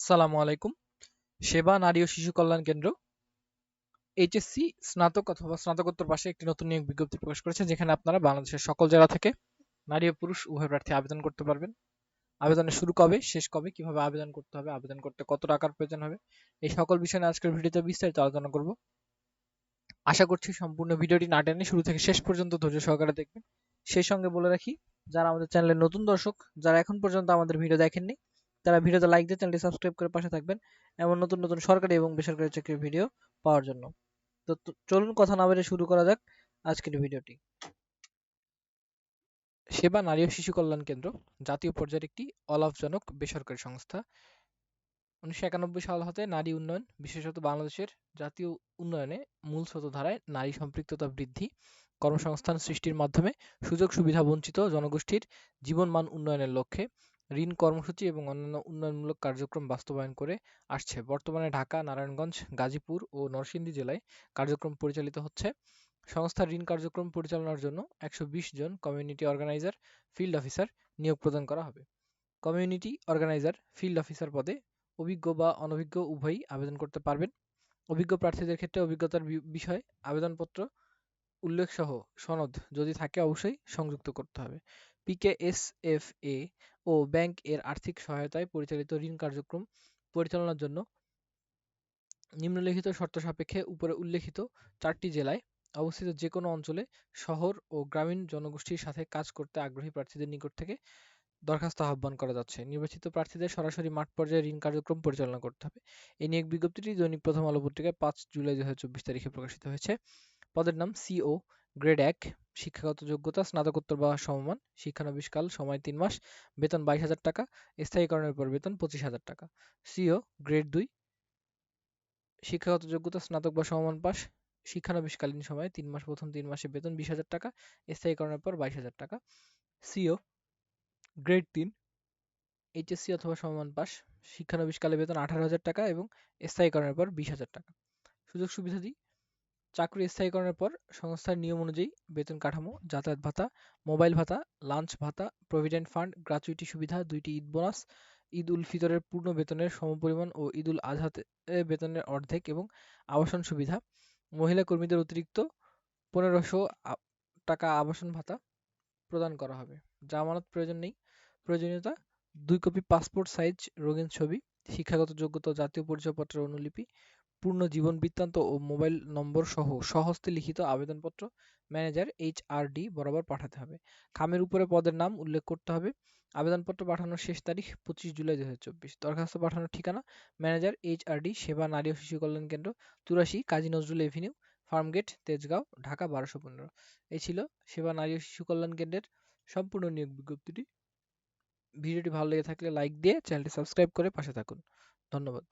আসসালামু আলাইকুম। সেবা নারী ও শিশু কল্যাণ কেন্দ্র এইচএসসি স্নাতক অথবা স্নাতকোত্তর পাশে একটি নতুন নিয়োগ বিজ্ঞপ্তি প্রকাশ করেছে, যেখানে আপনারা বাংলাদেশের সকল জেলা থেকে নারী ও পুরুষ উভয় প্রার্থী আবেদন করতে পারবেন। আবেদনের শুরু কবে, শেষ কবে, কীভাবে আবেদন করতে হবে, আবেদন করতে কত টাকার প্রয়োজন হবে, এই সকল বিষয় নিয়ে আজকের ভিডিওতে বিস্তারিত আলোচনা করব। আশা করছি সম্পূর্ণ ভিডিওটি না টেনে শুরু থেকে শেষ পর্যন্ত ধৈর্য সহকারে দেখবেন। সেই সঙ্গে বলে রাখি, যারা আমাদের চ্যানেলের নতুন দর্শক, যারা এখন পর্যন্ত আমাদের ভিডিও দেখেননি তারা ভিডিওতে লাইক দিয়ে চ্যানেলটি সাবস্ক্রাইব করে পাশে থাকবেন। এমন নতুন নতুন সরকারি এবং বেসরকারি চাকরির ভিডিও পাওয়ার জন্য। তো চলুন কথা না বেড়ে শুরু করা যাক আজকের ভিডিওটি সেবা নারী ও শিশু কল্যাণ কেন্দ্র, জাতীয় পর্যায়ের একটি অলাভজনক বেসরকারি সংস্থা। উনিশশো একানব্বই সাল হতে নারী উন্নয়ন, বিশেষত বাংলাদেশের জাতীয় উন্নয়নে মূল স্রোতধারায় নারী সম্পৃক্ততা বৃদ্ধি, কর্মসংস্থান সৃষ্টির মাধ্যমে সুযোগ সুবিধা বঞ্চিত জনগোষ্ঠীর জীবনমান উন্নয়নের লক্ষ্যে ঋণ কর্মসূচি এবং অন্যান্য উন্নয়নমূলক কার্যক্রম বাস্তবায়ন করে আসছে। বর্তমানে ঢাকা, নারায়ণগঞ্জ, গাজীপুর ও নরসিংদী জেলায় কার্যক্রম পরিচালিত হচ্ছে। সংস্থার ঋণ কার্যক্রম পরিচালনার জন্য একশো বিশ জন কমিউনিটি অর্গানাইজার, ফিল্ড অফিসার নিয়োগ প্রদান করা হবে। কমিউনিটি অর্গানাইজার, ফিল্ড অফিসার পদে অভিজ্ঞ বা অনভিজ্ঞ উভয়ই আবেদন করতে পারবেন। অভিজ্ঞ প্রার্থীদের ক্ষেত্রে অভিজ্ঞতার বিষয়ে, আবেদনপত্র, উল্লেখসহ সনদ যদি থাকে অবশ্যই সংযুক্ত করতে হবে। পিকেএসএফএ ও ব্যাংক এর আর্থিক সহায়তায় পরিচালিত ঋণ কার্যক্রম পরিচালনার জন্য নিম্নলিখিত শর্ত সাপেক্ষে উপরে উল্লেখিত চারটি জেলায় অবস্থিত যে কোনো অঞ্চলে শহর ও গ্রামীণ জনগোষ্ঠীর সাথে কাজ করতে আগ্রহী প্রার্থীদের নিকট থেকে দরখাস্ত আহ্বান করা যাচ্ছে। নির্বাচিত প্রার্থীদের সরাসরি মাঠ পর্যায়ে ঋণ কার্যক্রম পরিচালনা করতে হবে। এই নিয়োগ বিজ্ঞপ্তিটি দৈনিক প্রথম আলো পত্রিকায় পাঁচ জুলাই দুই হাজার চব্বিশ তারিখে প্রকাশিত হয়েছে। পদের নাম সিও গ্রেড এক। শিক্ষাগত যোগ্যতা, স্নাতকোত্তর বা সমমান, শিক্ষানবিশকাল, সময় তিন মাস, বেতন বাইশ হাজার টাকা, স্থায়ীকরণের পর বেতন পঁচিশ হাজার টাকা। সিও, গ্রেড দুই। শিক্ষাগত যোগ্যতা, স্নাতক বা সমমান পাস, শিক্ষানবিশকালীন সময়ে তিন মাস, প্রথম তিন মাসে বেতন বিশ হাজার টাকা, স্থায়ীকরণের পর বাইশ হাজার টাকা। সিও, গ্রেড তিন। এইচএসসি অথবা সমমান পাস, শিক্ষানবিশকালে বেতন আঠারো হাজার টাকা এবং স্থায়ীকরণের পর বিশ হাজার টাকা। সুযোগ সুবিধাদি চাকরি স্থায়ীকরণের পর সংস্থার নিয়ম অনুযায়ী বেতন কাঠামো, যাতায়াত ভাতা, মোবাইল ভাতা, লাঞ্চ ভাতা, প্রভিডেন্ট ফান্ড, গ্রাচুইটি সুবিধা, দুইটি ঈদ বোনাস, ঈদ উল ফিতরের পূর্ণ বেতনের সমপরিমাণ ও ঈদ উল আজহাতে বেতনের অর্ধেক এবং আবাসন সুবিধা। মহিলা কর্মীদের অতিরিক্ত পনেরোশো টাকা আবাসন ভাতা প্রদান করা হবে। জামানত প্রয়োজন নেই। প্রয়োজনীয়তা, দুই কপি পাসপোর্ট সাইজ, রঙিন ছবি, শিক্ষাগত যোগ্যতা জাতীয় পরিচয়পত্রের অনুলিপি পূর্ণ জীবন বৃত্তান্ত ও মোবাইল নম্বর সহ স্বহস্তে লিখিত আবেদনপত্র ম্যানেজার এইচআরডি বরাবর পাঠাতে হবে। খামের উপরে পদের নাম উল্লেখ করতে হবে। আবেদনপত্র পাঠানোর শেষ তারিখ পঁচিশ জুলাই দু দরখাস্ত পাঠানোর ঠিকানা ম্যানেজার এইচআরডি সেবা নারী ও শিশু কল্যাণ কেন্দ্র চুরাশি কাজী নজরুল এভিনিউ, ফার্মগেট, তেজগাঁও, ঢাকা বারোশো পনেরো। এই ছিল সেবা নারী ও শিশু কল্যাণ কেন্দ্রের সম্পূর্ণ নিয়োগ বিজ্ঞপ্তিটি। ভিডিওটি ভালো লেগে থাকলে লাইক দিয়ে চ্যানেলটি সাবস্ক্রাইব করে পাশে থাকুন। ধন্যবাদ।